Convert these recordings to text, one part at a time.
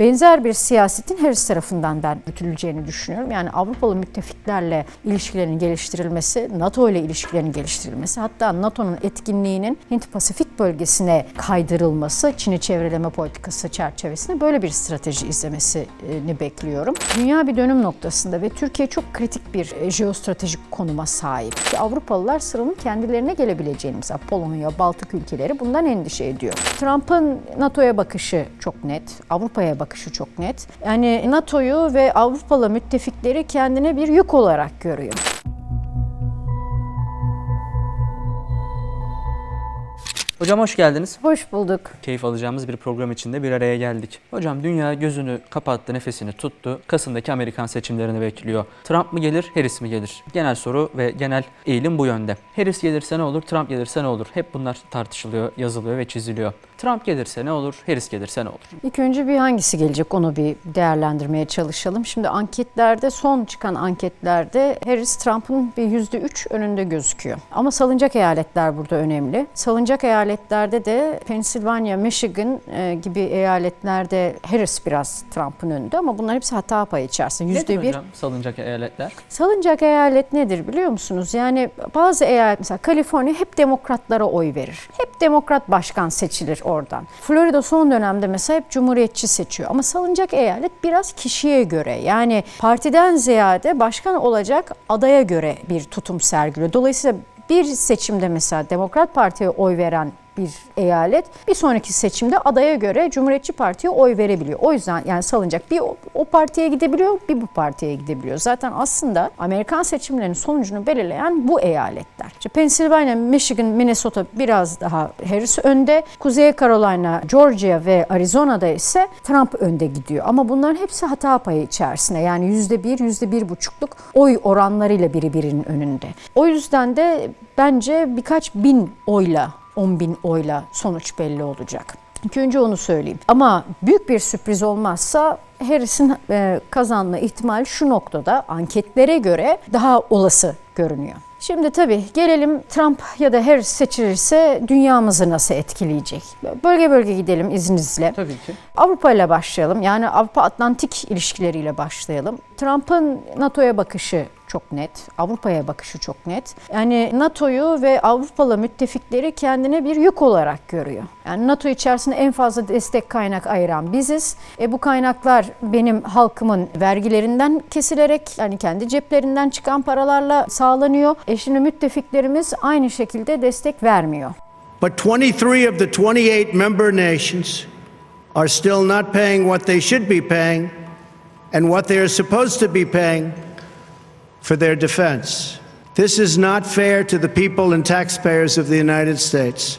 Benzer bir siyasetin Harris tarafından ben yürütüleceğini düşünüyorum. Yani Avrupalı müttefiklerle ilişkilerin geliştirilmesi, NATO ile ilişkilerin geliştirilmesi, hatta NATO'nun etkinliğinin Hint-Pasifik bölgesine kaydırılması, Çin'i çevreleme politikası çerçevesinde böyle bir strateji izlemesini bekliyorum. Dünya bir dönüm noktasında ve Türkiye çok kritik bir jeostratejik konuma sahip. Avrupalılar sıranın kendilerine gelebileceğini mesela Polonya, Baltık ülkeleri bundan endişe ediyor. Trump'ın NATO'ya bakışı çok net, Avrupa'ya bakışı çok net. Yani NATO'yu ve Avrupalı müttefikleri kendine bir yük olarak görüyor. Hocam hoş geldiniz. Hoş bulduk. Keyif alacağımız bir program içinde bir araya geldik. Hocam dünya gözünü kapattı, nefesini tuttu. Kasım'daki Amerikan seçimlerini bekliyor. Trump mı gelir, Harris mi gelir? Genel soru ve genel eğilim bu yönde. Harris gelirse ne olur, Trump gelirse ne olur? Hep bunlar tartışılıyor, yazılıyor ve çiziliyor. Trump gelirse ne olur, Harris gelirse ne olur? İlk önce bir hangisi gelecek onu bir değerlendirmeye çalışalım. Şimdi anketlerde son çıkan anketlerde Harris Trump'ın bir yüzde üç önünde gözüküyor. Ama salınacak eyaletler burada önemli. Salınacak eyaletlerde de Pennsylvania, Michigan e, gibi eyaletlerde Harris biraz Trump'ın önünde ama bunlar hepsi hata payı içerisinde. Nedir Yüzde bir. hocam salınacak eyaletler? Salınacak eyalet nedir biliyor musunuz? Yani bazı eyalet mesela Kaliforniya hep demokratlara oy verir. Hep demokrat başkan seçilir oradan. Florida son dönemde mesela hep cumhuriyetçi seçiyor. Ama salınacak eyalet biraz kişiye göre yani partiden ziyade başkan olacak adaya göre bir tutum sergiliyor. Dolayısıyla bir seçimde mesela Demokrat Parti'ye oy veren bir eyalet bir sonraki seçimde adaya göre Cumhuriyetçi Parti'ye oy verebiliyor. O yüzden yani salınacak bir o, partiye gidebiliyor bir bu partiye gidebiliyor. Zaten aslında Amerikan seçimlerinin sonucunu belirleyen bu eyaletler. İşte Pennsylvania, Michigan, Minnesota biraz daha Harris önde. Kuzey Carolina, Georgia ve Arizona'da ise Trump önde gidiyor. Ama bunların hepsi hata payı içerisinde. Yani yüzde bir, yüzde bir buçukluk oy oranlarıyla biri birinin önünde. O yüzden de bence birkaç bin oyla 10 bin oyla sonuç belli olacak. İlk önce onu söyleyeyim. Ama büyük bir sürpriz olmazsa Harris'in e, kazanma ihtimali şu noktada anketlere göre daha olası görünüyor. Şimdi tabii gelelim Trump ya da Harris seçilirse dünyamızı nasıl etkileyecek? Bölge bölge gidelim izninizle. Tabii ki. Avrupa ile başlayalım. Yani Avrupa-Atlantik ilişkileriyle başlayalım. Trump'ın NATO'ya bakışı çok net. Avrupa'ya bakışı çok net. Yani NATO'yu ve Avrupalı müttefikleri kendine bir yük olarak görüyor. Yani NATO içerisinde en fazla destek kaynak ayıran biziz. E bu kaynaklar benim halkımın vergilerinden kesilerek yani kendi ceplerinden çıkan paralarla sağlanıyor. E şimdi müttefiklerimiz aynı şekilde destek vermiyor. But 23 of the 28 member nations are still not paying what they should be paying and what they are supposed to be paying for their defense. This is not fair to the people and taxpayers of the United States.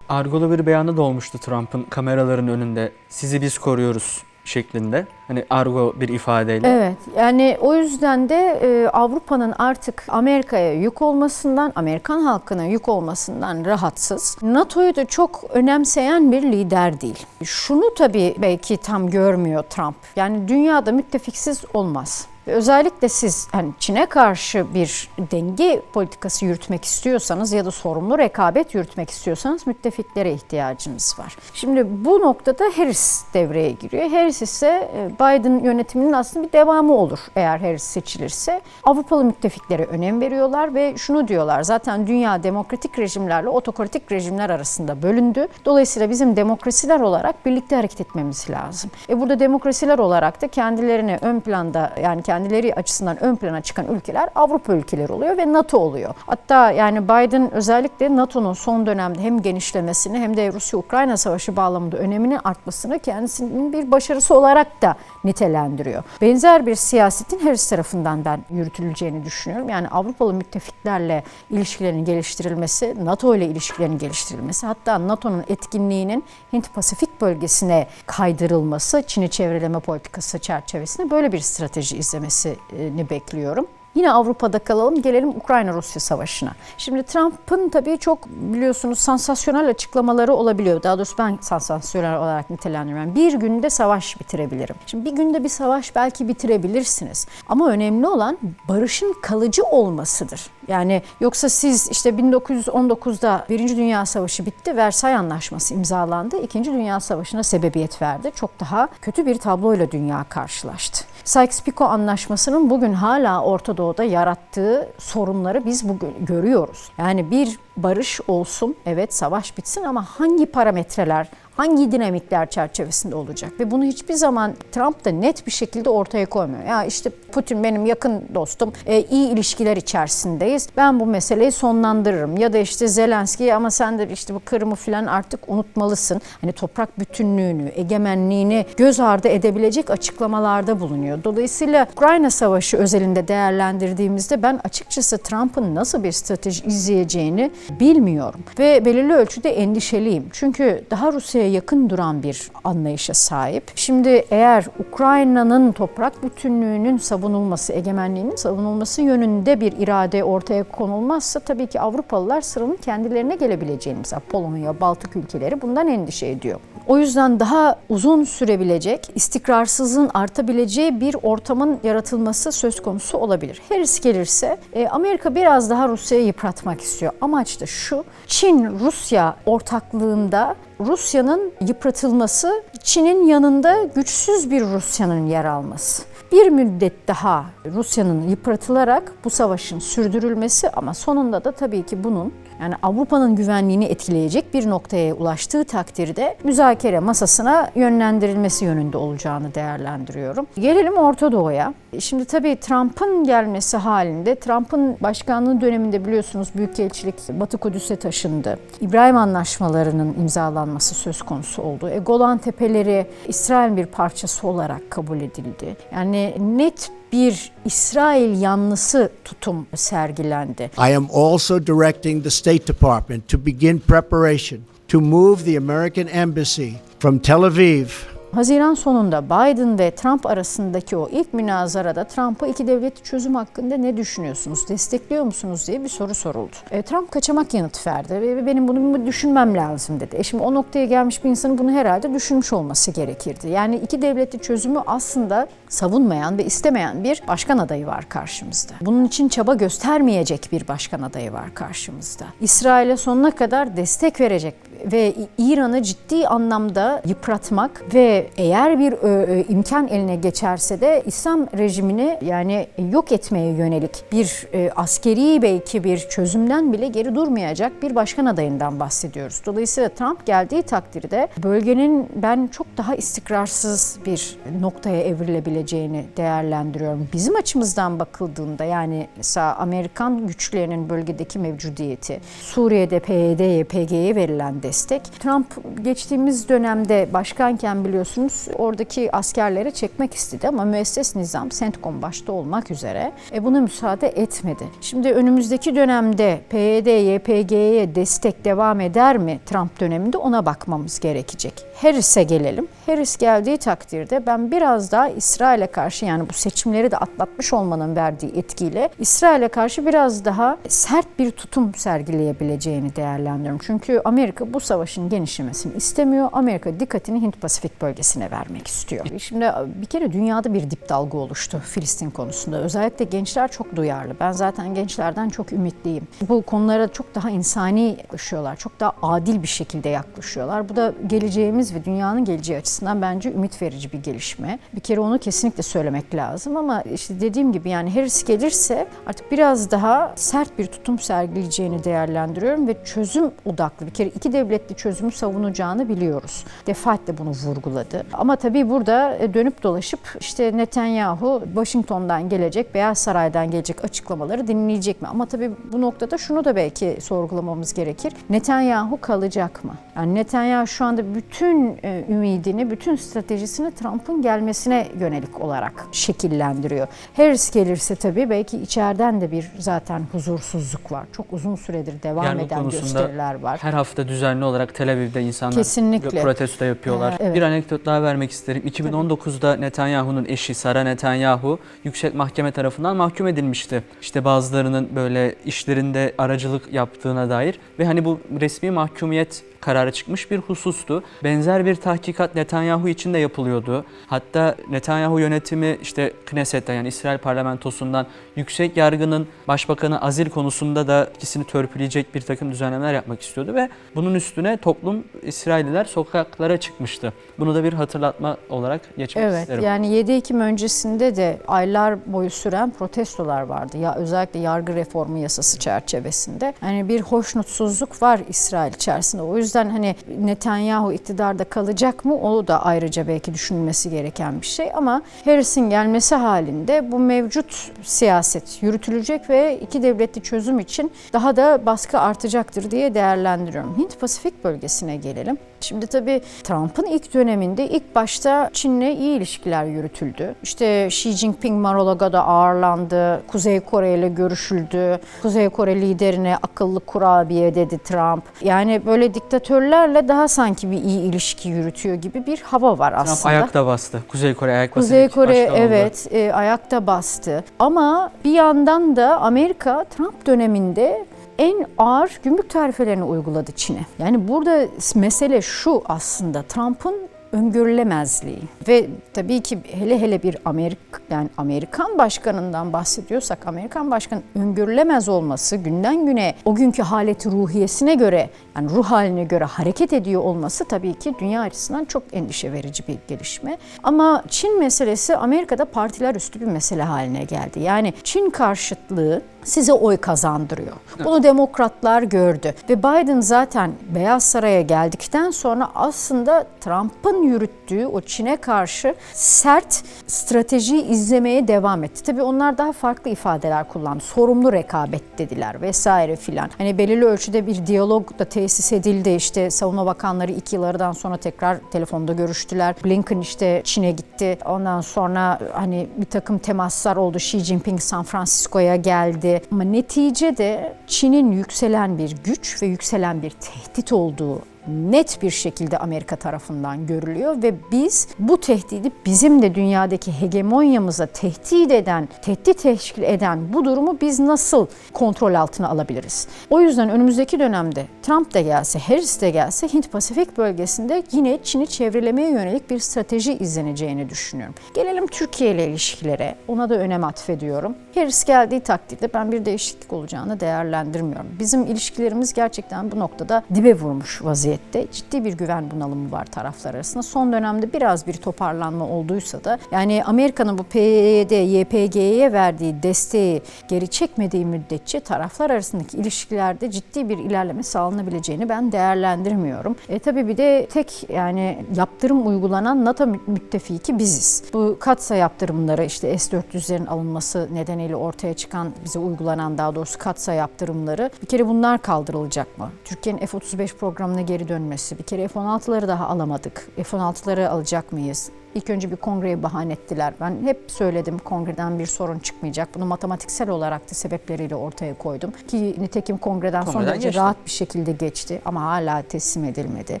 Argolu bir beyanı da olmuştu Trump'ın kameraların önünde. Sizi biz koruyoruz şeklinde. Hani argo bir ifadeyle. Evet yani o yüzden de e, Avrupa'nın artık Amerika'ya yük olmasından, Amerikan halkına yük olmasından rahatsız. NATO'yu da çok önemseyen bir lider değil. Şunu tabii belki tam görmüyor Trump. Yani dünyada müttefiksiz olmaz. Özellikle siz hani Çin'e karşı bir denge politikası yürütmek istiyorsanız ya da sorumlu rekabet yürütmek istiyorsanız müttefiklere ihtiyacınız var. Şimdi bu noktada Harris devreye giriyor. Harris ise e, Biden yönetiminin aslında bir devamı olur eğer Harris seçilirse. Avrupalı müttefiklere önem veriyorlar ve şunu diyorlar zaten dünya demokratik rejimlerle otokratik rejimler arasında bölündü. Dolayısıyla bizim demokrasiler olarak birlikte hareket etmemiz lazım. E burada demokrasiler olarak da kendilerini ön planda yani kendileri açısından ön plana çıkan ülkeler Avrupa ülkeleri oluyor ve NATO oluyor. Hatta yani Biden özellikle NATO'nun son dönemde hem genişlemesini hem de Rusya-Ukrayna savaşı bağlamında önemini artmasını kendisinin bir başarısı olarak da nitelendiriyor. Benzer bir siyasetin Harris tarafından ben yürütüleceğini düşünüyorum. Yani Avrupalı müttefiklerle ilişkilerin geliştirilmesi, NATO ile ilişkilerin geliştirilmesi, hatta NATO'nun etkinliğinin Hint-Pasifik bölgesine kaydırılması, Çin'i çevreleme politikası çerçevesinde böyle bir strateji izlemesini bekliyorum. Yine Avrupa'da kalalım gelelim Ukrayna-Rusya savaşına. Şimdi Trump'ın tabii çok biliyorsunuz sansasyonel açıklamaları olabiliyor. Daha doğrusu ben sansasyonel olarak nitelendiriyorum. Bir günde savaş bitirebilirim. Şimdi bir günde bir savaş belki bitirebilirsiniz. Ama önemli olan barışın kalıcı olmasıdır. Yani yoksa siz işte 1919'da Birinci Dünya Savaşı bitti, Versay Anlaşması imzalandı. İkinci Dünya Savaşı'na sebebiyet verdi. Çok daha kötü bir tabloyla dünya karşılaştı. Sykes-Picot Anlaşması'nın bugün hala Orta Doğu'da yarattığı sorunları biz bugün görüyoruz. Yani bir barış olsun, evet savaş bitsin ama hangi parametreler, hangi dinamikler çerçevesinde olacak? Ve bunu hiçbir zaman Trump da net bir şekilde ortaya koymuyor. Ya işte Putin benim yakın dostum, e, iyi ilişkiler içerisindeyiz. Ben bu meseleyi sonlandırırım. Ya da işte Zelenski ama sen de işte bu Kırım'ı falan artık unutmalısın. Hani toprak bütünlüğünü, egemenliğini göz ardı edebilecek açıklamalarda bulunuyor. Dolayısıyla Ukrayna Savaşı özelinde değerlendirdiğimizde ben açıkçası Trump'ın nasıl bir strateji izleyeceğini bilmiyorum. Ve belirli ölçüde endişeliyim. Çünkü daha Rusya'ya yakın duran bir anlayışa sahip. Şimdi eğer Ukrayna'nın toprak bütünlüğünün savunulması, egemenliğinin savunulması yönünde bir irade ortaya konulmazsa tabii ki Avrupalılar sıranın kendilerine gelebileceğini mesela Polonya, Baltık ülkeleri bundan endişe ediyor. O yüzden daha uzun sürebilecek, istikrarsızlığın artabileceği bir ortamın yaratılması söz konusu olabilir. Harris gelirse e, Amerika biraz daha Rusya'yı yıpratmak istiyor. Amaç da şu, Çin-Rusya ortaklığında Rusya'nın yıpratılması, Çin'in yanında güçsüz bir Rusya'nın yer alması. Bir müddet daha Rusya'nın yıpratılarak bu savaşın sürdürülmesi ama sonunda da tabii ki bunun yani Avrupa'nın güvenliğini etkileyecek bir noktaya ulaştığı takdirde müzakere masasına yönlendirilmesi yönünde olacağını değerlendiriyorum. Gelelim Orta Doğu'ya. Şimdi tabii Trump'ın gelmesi halinde, Trump'ın başkanlığı döneminde biliyorsunuz Büyükelçilik Batı Kudüs'e taşındı. İbrahim Anlaşmaları'nın imzalanması söz konusu oldu. E, Golan Tepeleri İsrail bir parçası olarak kabul edildi. Yani net bir İsrail yanlısı tutum sergilendi. I am also directing the State Department to begin preparation to move the American Embassy from Tel Aviv Haziran sonunda Biden ve Trump arasındaki o ilk münazarada Trump'a iki devletli çözüm hakkında ne düşünüyorsunuz, destekliyor musunuz diye bir soru soruldu. E, Trump kaçamak yanıt verdi ve benim bunu düşünmem lazım dedi. E şimdi o noktaya gelmiş bir insanın bunu herhalde düşünmüş olması gerekirdi. Yani iki devletli çözümü aslında savunmayan ve istemeyen bir başkan adayı var karşımızda. Bunun için çaba göstermeyecek bir başkan adayı var karşımızda. İsrail'e sonuna kadar destek verecek ve İran'ı ciddi anlamda yıpratmak ve eğer bir e, e, imkan eline geçerse de İslam rejimini yani yok etmeye yönelik bir e, askeri belki bir çözümden bile geri durmayacak bir başkan adayından bahsediyoruz. Dolayısıyla Trump geldiği takdirde bölgenin ben çok daha istikrarsız bir noktaya evrilebileceğini değerlendiriyorum. Bizim açımızdan bakıldığında yani mesela Amerikan güçlerinin bölgedeki mevcudiyeti, Suriye'de PYD, PG'ye verilen destek. Trump geçtiğimiz dönemde başkanken biliyorsunuz oradaki askerlere çekmek istedi ama müesses nizam CENTCOM başta olmak üzere e, buna müsaade etmedi. Şimdi önümüzdeki dönemde PYD, YPG'ye destek devam eder mi Trump döneminde ona bakmamız gerekecek. Harris'e gelelim. Harris geldiği takdirde ben biraz daha İsrail'e karşı yani bu seçimleri de atlatmış olmanın verdiği etkiyle İsrail'e karşı biraz daha sert bir tutum sergileyebileceğini değerlendiriyorum. Çünkü Amerika bu savaşın genişlemesini istemiyor. Amerika dikkatini Hint Pasifik bölgesine vermek istiyor. Şimdi bir kere dünyada bir dip dalga oluştu Filistin konusunda. Özellikle gençler çok duyarlı. Ben zaten gençlerden çok ümitliyim. Bu konulara çok daha insani yaklaşıyorlar. Çok daha adil bir şekilde yaklaşıyorlar. Bu da geleceğimiz ve dünyanın geleceği açısından bence ümit verici bir gelişme. Bir kere onu kesinlikle söylemek lazım ama işte dediğim gibi yani Harris gelirse artık biraz daha sert bir tutum sergileyeceğini değerlendiriyorum ve çözüm odaklı bir kere iki devletli çözümü savunacağını biliyoruz. Defaatle bunu vurguladı. Ama tabii burada e, dönüp dolaşıp işte Netanyahu Washington'dan gelecek, Beyaz Saray'dan gelecek açıklamaları dinleyecek mi? Ama tabii bu noktada şunu da belki sorgulamamız gerekir. Netanyahu kalacak mı? Yani Netanyahu şu anda bütün e, ümidini, bütün stratejisini Trump'ın gelmesine yönelik olarak şekillendiriyor. Harris gelirse tabii belki içeriden de bir zaten huzursuzluk var. Çok uzun süredir devam Yani eden gösteriler var. Her hafta düzenli olarak Tel Aviv'de insanlar Kesinlikle. protesto yapıyorlar. Evet. Bir anekdot daha vermek isterim. 2019'da Netanyahu'nun eşi Sara Netanyahu yüksek mahkeme tarafından mahkum edilmişti. İşte bazılarının böyle işlerinde aracılık yaptığına dair ve hani bu resmi mahkumiyet kararı çıkmış bir husustu. Benzer bir tahkikat Netanyahu için de yapılıyordu. Hatta Netanyahu yönetimi işte Knesset'ten yani İsrail parlamentosundan yüksek yargının başbakanı azil konusunda da ikisini törpüleyecek bir takım düzenlemeler yapmak istiyordu ve bunun üstüne toplum İsrailliler sokaklara çıkmıştı. Bunu da bir hatırlatma olarak geçmek Evet isterim. yani 7 Ekim öncesinde de aylar boyu süren protestolar vardı. Ya özellikle yargı reformu yasası çerçevesinde. Hani bir hoşnutsuzluk var İsrail içerisinde. O yüzden hani Netanyahu iktidarda kalacak mı? O da ayrıca belki düşünülmesi gereken bir şey ama Harris'in gelmesi halinde bu mevcut siyaset yürütülecek ve iki devletli çözüm için daha da baskı artacaktır diye değerlendiriyorum. Hint Pasifik bölgesine gelelim. Şimdi tabii Trump'ın ilk döneminde ilk başta Çin'le iyi ilişkiler yürütüldü. İşte Xi Jinping Mar-a-Lago'da ağırlandı, Kuzey Kore ile görüşüldü. Kuzey Kore liderine akıllı kurabiye dedi Trump. Yani böyle diktatörlerle daha sanki bir iyi ilişki yürütüyor gibi bir hava var Trump aslında. ayakta bastı. Kuzey Kore ayak bastı. Kuzey Kore evet e, ayakta bastı. Ama bir yandan da Amerika Trump döneminde en ağır gümrük tarifelerini uyguladı Çin'e. Yani burada mesele şu aslında Trump'ın öngörülemezliği ve tabii ki hele hele bir Amerik yani Amerikan başkanından bahsediyorsak Amerikan başkanın öngörülemez olması günden güne o günkü haleti ruhiyesine göre yani ruh haline göre hareket ediyor olması tabii ki dünya açısından çok endişe verici bir gelişme. Ama Çin meselesi Amerika'da partiler üstü bir mesele haline geldi. Yani Çin karşıtlığı size oy kazandırıyor. Bunu demokratlar gördü ve Biden zaten Beyaz Saray'a geldikten sonra aslında Trump'ın yürüttüğü o Çin'e karşı sert stratejiyi izlemeye devam etti. Tabii onlar daha farklı ifadeler kullandı. Sorumlu rekabet dediler vesaire filan. Hani belirli ölçüde bir diyalog da tesis edildi. İşte savunma bakanları iki yıl aradan sonra tekrar telefonda görüştüler. Blinken işte Çin'e gitti. Ondan sonra hani bir takım temaslar oldu. Xi Jinping San Francisco'ya geldi. Ama neticede Çin'in yükselen bir güç ve yükselen bir tehdit olduğu net bir şekilde Amerika tarafından görülüyor ve biz bu tehdidi bizim de dünyadaki hegemonyamıza tehdit eden, tehdit teşkil eden bu durumu biz nasıl kontrol altına alabiliriz? O yüzden önümüzdeki dönemde Trump da gelse, Harris de gelse Hint Pasifik bölgesinde yine Çin'i çevrelemeye yönelik bir strateji izleneceğini düşünüyorum. Gelelim Türkiye ile ilişkilere. Ona da önem atfediyorum. Harris geldiği takdirde ben bir değişiklik olacağını değerlendirmiyorum. Bizim ilişkilerimiz gerçekten bu noktada dibe vurmuş vaziyette. Ciddi bir güven bunalımı var taraflar arasında. Son dönemde biraz bir toparlanma olduysa da yani Amerika'nın bu PYD, YPG'ye verdiği desteği geri çekmediği müddetçe taraflar arasındaki ilişkilerde ciddi bir ilerleme sağlanabileceğini ben değerlendirmiyorum. E tabii bir de tek yani yaptırım uygulanan NATO mü- müttefiki biziz. Bu katsa yaptırımları işte S-400'lerin alınması nedeniyle ortaya çıkan bize uygulanan daha doğrusu katsa yaptırımları bir kere bunlar kaldırılacak mı? Türkiye'nin F-35 programına geri dönmesi, bir kere F-16'ları daha alamadık. F-16'ları alacak mıyız? İlk önce bir kongreye bahane ettiler. Ben hep söyledim kongreden bir sorun çıkmayacak. Bunu matematiksel olarak da sebepleriyle ortaya koydum. Ki nitekim kongreden son Kongreden derece geçti. rahat bir şekilde geçti ama hala teslim edilmedi.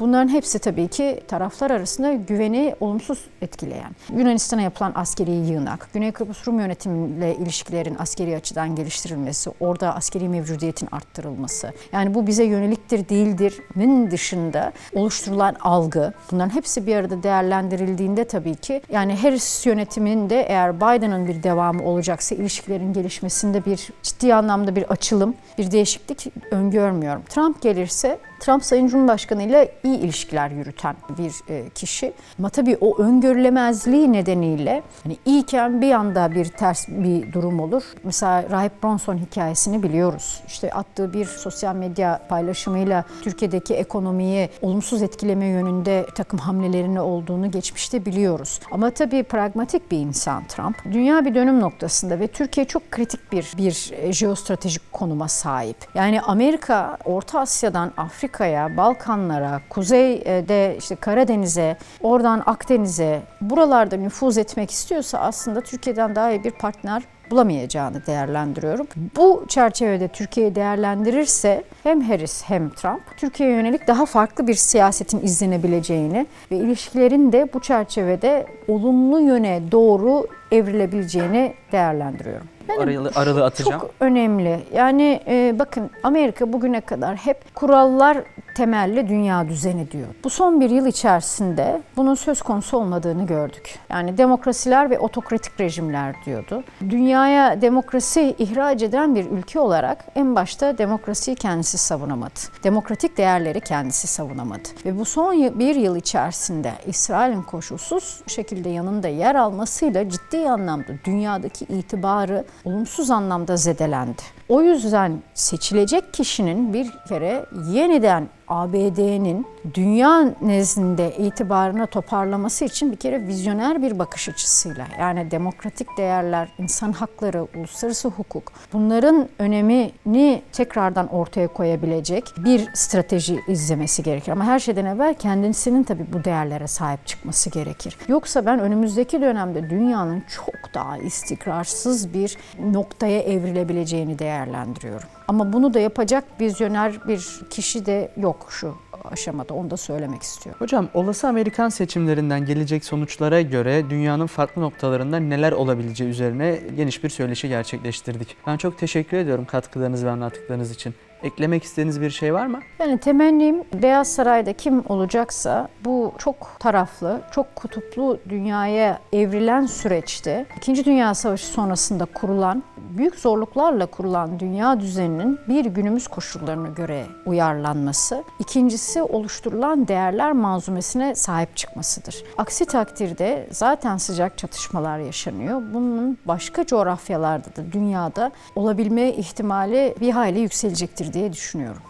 Bunların hepsi tabii ki taraflar arasında güveni olumsuz etkileyen. Yunanistan'a yapılan askeri yığınak, Güney Kıbrıs Rum yönetimiyle ilişkilerin askeri açıdan geliştirilmesi, orada askeri mevcudiyetin arttırılması. Yani bu bize yöneliktir değildir'in dışında oluşturulan algı, bunların hepsi bir arada değerlendirildiğinde tabii ki yani Harris yönetiminin de eğer Biden'ın bir devamı olacaksa ilişkilerin gelişmesinde bir ciddi anlamda bir açılım, bir değişiklik öngörmüyorum. Trump gelirse Trump Sayın Cumhurbaşkanı ile iyi ilişkiler yürüten bir e, kişi. Ama tabii o öngörülemezliği nedeniyle hani iyiyken bir anda bir ters bir durum olur. Mesela Rahip Bronson hikayesini biliyoruz. İşte attığı bir sosyal medya paylaşımıyla Türkiye'deki ekonomiyi olumsuz etkileme yönünde takım hamlelerini olduğunu geçmişte biliyoruz. Ama tabii pragmatik bir insan Trump. Dünya bir dönüm noktasında ve Türkiye çok kritik bir bir e, jeostratejik konuma sahip. Yani Amerika Orta Asya'dan Afrika'ya, Balkanlara, kuzeyde işte Karadeniz'e, oradan Akdeniz'e buralarda nüfuz etmek istiyorsa aslında Türkiye'den daha iyi bir partner bulamayacağını değerlendiriyorum. Bu çerçevede Türkiye'yi değerlendirirse hem Harris hem Trump Türkiye'ye yönelik daha farklı bir siyasetin izlenebileceğini ve ilişkilerin de bu çerçevede olumlu yöne doğru evrilebileceğini değerlendiriyorum. Aralı, aralı atacağım. çok önemli. Yani e, bakın Amerika bugüne kadar hep kurallar temelli dünya düzeni diyor. Bu son bir yıl içerisinde bunun söz konusu olmadığını gördük. Yani demokrasiler ve otokratik rejimler diyordu. Dünyaya demokrasi ihraç eden bir ülke olarak en başta demokrasiyi kendisi savunamadı. Demokratik değerleri kendisi savunamadı. Ve bu son bir yıl içerisinde İsrail'in koşulsuz şekilde yanında yer almasıyla ciddi anlamda dünyadaki itibarı olumsuz anlamda zedelendi. O yüzden seçilecek kişinin bir kere yeniden ABD'nin dünya nezdinde itibarını toparlaması için bir kere vizyoner bir bakış açısıyla yani demokratik değerler, insan hakları, uluslararası hukuk bunların önemini tekrardan ortaya koyabilecek bir strateji izlemesi gerekir. Ama her şeyden evvel kendisinin tabii bu değerlere sahip çıkması gerekir. Yoksa ben önümüzdeki dönemde dünyanın çok daha istikrarsız bir noktaya evrilebileceğini değerlendiriyorum. Ama bunu da yapacak vizyoner bir kişi de yok şu aşamada. Onu da söylemek istiyorum. Hocam olası Amerikan seçimlerinden gelecek sonuçlara göre dünyanın farklı noktalarında neler olabileceği üzerine geniş bir söyleşi gerçekleştirdik. Ben çok teşekkür ediyorum katkılarınız ve anlattıklarınız için. Eklemek istediğiniz bir şey var mı? Yani temennim Beyaz Saray'da kim olacaksa bu çok taraflı, çok kutuplu dünyaya evrilen süreçte İkinci Dünya Savaşı sonrasında kurulan, büyük zorluklarla kurulan dünya düzeninin bir günümüz koşullarına göre uyarlanması, ikincisi oluşturulan değerler manzumesine sahip çıkmasıdır. Aksi takdirde zaten sıcak çatışmalar yaşanıyor. Bunun başka coğrafyalarda da dünyada olabilme ihtimali bir hayli yükselecektir diye düşünüyorum.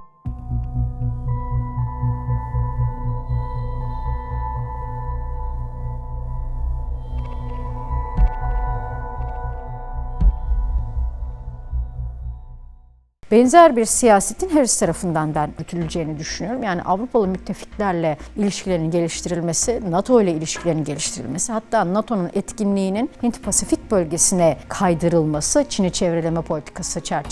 Benzer bir siyasetin Harris tarafından ben gütüleceğini düşünüyorum. Yani Avrupalı müttefiklerle ilişkilerin geliştirilmesi, NATO ile ilişkilerin geliştirilmesi, hatta NATO'nun etkinliğinin Hint-Pasifik bölgesine kaydırılması, Çin'i çevreleme politikası çerçevesinde